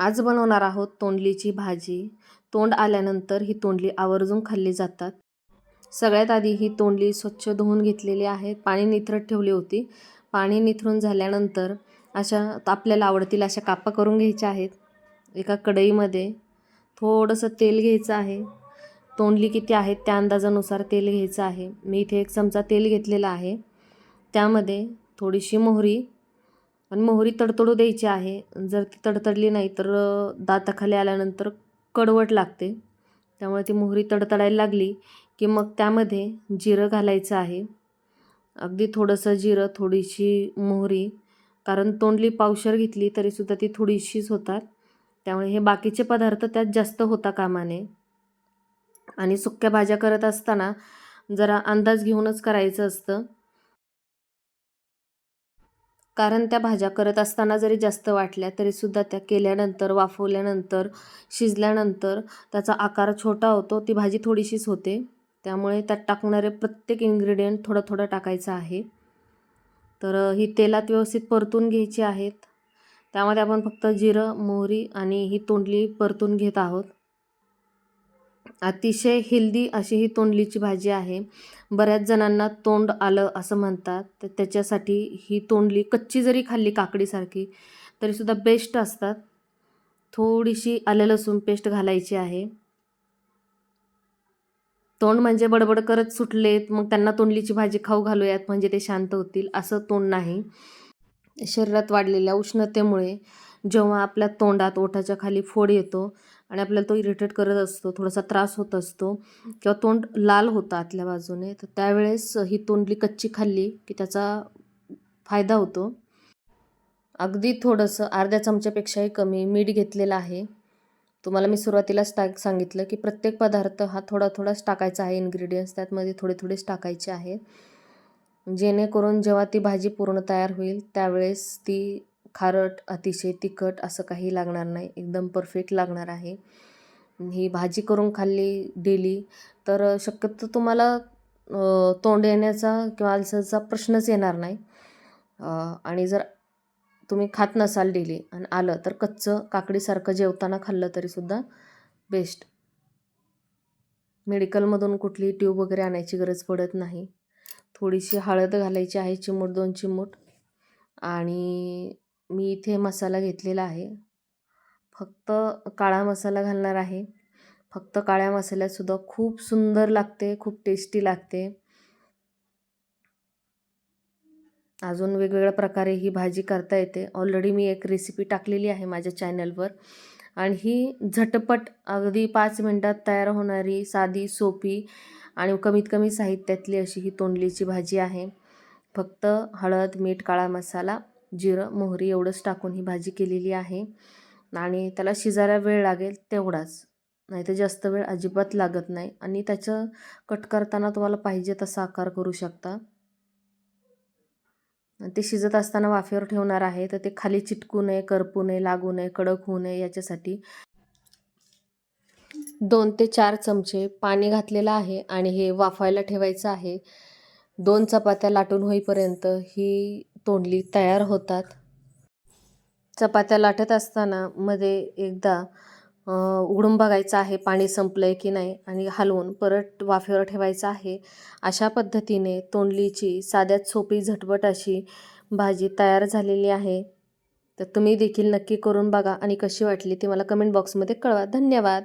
आज बनवणार आहोत तोंडलीची भाजी. तोंड आल्यानंतर ही तोंडली आवर्जून खाल्ली जातात. सगळ्यात आधी ही तोंडली स्वच्छ धुवून घेतलेली आहे. पाणी निथरत ठेवली होती. पाणी निथरून झाल्यानंतर अशा आपल्याला आवडतील अशा कापा करून घ्यायच्या आहेत. एका कढईमध्ये थोडंसं तेल घ्यायचं आहे. तोंडली किती आहेत त्या अंदाजानुसार तेल घ्यायचं आहे. मी इथे एक चमचा तेल घेतलेला आहे. त्यामध्ये थोडीशी मोहरी आणि मोहरी तडतडू द्यायची आहे. जर ती तडतडली नाही तर दाताखाली आल्यानंतर कडवट लागते. त्यामुळे ती मोहरी तडतडायला लागली की मग त्यामध्ये जिरं घालायचं आहे. अगदी थोडंसं जिरं थोडीशी मोहरी कारण तोंडली पावशर घेतली तरीसुद्धा ती थोडीशीच होतात. त्यामुळे हे बाकीचे पदार्थ त्यात जास्त होता कामाने. आणि सुक्या भाज्या करत असताना जरा अंदाज घेऊनच करायचं असतं. कारण त्या भाज्या करत असताना जरी जास्त वाटल्या तरीसुद्धा त्या केल्यानंतर वाफवल्यानंतर शिजल्यानंतर त्याचा आकार छोटा होतो ती भाजी थोडीशीच होते. त्यामुळे त्यात टाकणारे प्रत्येक इन्ग्रेडियंट थोडं थोडं टाकायचं आहे. तर ही तेलात व्यवस्थित परतून घ्यायची आहेत. त्यामध्ये आपण फक्त जिरं मोहरी आणि ही तोंडली परतून घेत आहोत. अतिशय हेल्दी अशी ही तोंडलीची भाजी आहे. बऱ्याच जणांना तोंड आलं असं म्हणतात. तर त्याच्यासाठी ही तोंडली कच्ची जरी खाल्ली काकडीसारखी तरीसुद्धा बेस्ट असतात. थोडीशी आलं लसूण पेस्ट घालायची आहे. तोंड म्हणजे बडबड करत सुटलेत मग त्यांना तोंडलीची भाजी खाऊ घालूयात म्हणजे ते शांत होतील असं तोंड नाही. शरीरात वाढलेल्या उष्णतेमुळे जेव्हा आपल्या तोंडात ओठाच्या खाली फोड येतो आणि आपल्याला तो इरिटेट करत असतो थोडासा त्रास होत असतो किंवा तोंड लाल होतं आतल्या बाजूने तर त्यावेळेस ही तोंडली कच्ची खाल्ली की त्याचा फायदा होतो. अगदी थोडंसं अर्ध्या चमच्यापेक्षाही कमी मीठ घेतलेलं आहे. तुम्हाला मी सुरुवातीलाच टाक सांगितलं की प्रत्येक पदार्थ हा थोडा थोडाच टाकायचा आहे. इन्ग्रेडियंट्स त्यातमध्ये थोडे थोडेच टाकायचे आहेत जेणेकरून जेव्हा ती भाजी पूर्ण तयार होईल त्यावेळेस ती खारट अतिशय तिखट असं काही लागणार नाही. एकदम परफेक्ट लागणार आहे. ही भाजी करून खाल्ली डेली तर शक्यतो तुम्हाला तोंड येण्याचा किंवा आलसाचा प्रश्नच येणार नाही. आणि जर तुम्ही खात नसाल डेली आणि आलं तर कच्चं काकडीसारखं जेवताना खाल्लं तरीसुद्धा बेस्ट मेडिकलमधून कुठली ट्यूब वगैरे आणायची गरज पडत नाही. थोडीशी हळद घालायची आहे चिमूट दोन चिमूट. आणि मी इथे मसाला घेतलेला आहे. फक्त काळा मसाला घालणार आहे. फक्त काळ्या मसाल्यातसुद्धा खूप सुंदर लागते खूप टेस्टी लागते. अजून वेगवेगळ्या प्रकारे ही भाजी करता येते. ऑलरेडी मी एक रेसिपी टाकलेली आहे माझ्या चॅनलवर आणि ही झटपट अगदी पाच मिनटात तयार होणारी साधी सोपी आणि कमीत कमी साहित्यातली अशी ही तोंडलीची भाजी आहे. फक्त हळद मीठ काळा मसाला जिरं मोहरी एवढंच टाकून ही भाजी केलेली आहे. आणि त्याला शिजायला वेळ लागेल तेवढाच. नाही तर जास्त वेळ अजिबात लागत नाही. आणि त्याचं कट करताना तुम्हाला पाहिजे तसा आकार करू शकता. ते शिजत असताना वाफेवर ठेवणार आहे. तर ते खाली चिटकू नये करपू नये लागू नये कडक होऊ नये याच्यासाठी. दोन ते चार चमचे पाणी घातलेलं आहे आणि हे वाफायला ठेवायचं आहे. दोन चपात्या लाटून होईपर्यंत ही तोंडली तयार होतात. चपात्या लाटत असताना मध्ये एकदा उघडून बघायचं आहे पाणी संपलं आहे की नाही आणि हलवून परत वाफेवर ठेवायचं आहे. अशा पद्धतीने तोंडलीची साध्यात सोपी झटपट अशी भाजी तयार झालेली आहे. तर तुम्ही देखील नक्की करून बघा आणि कशी वाटली ती मला कमेंट बॉक्समध्ये कळवा. धन्यवाद!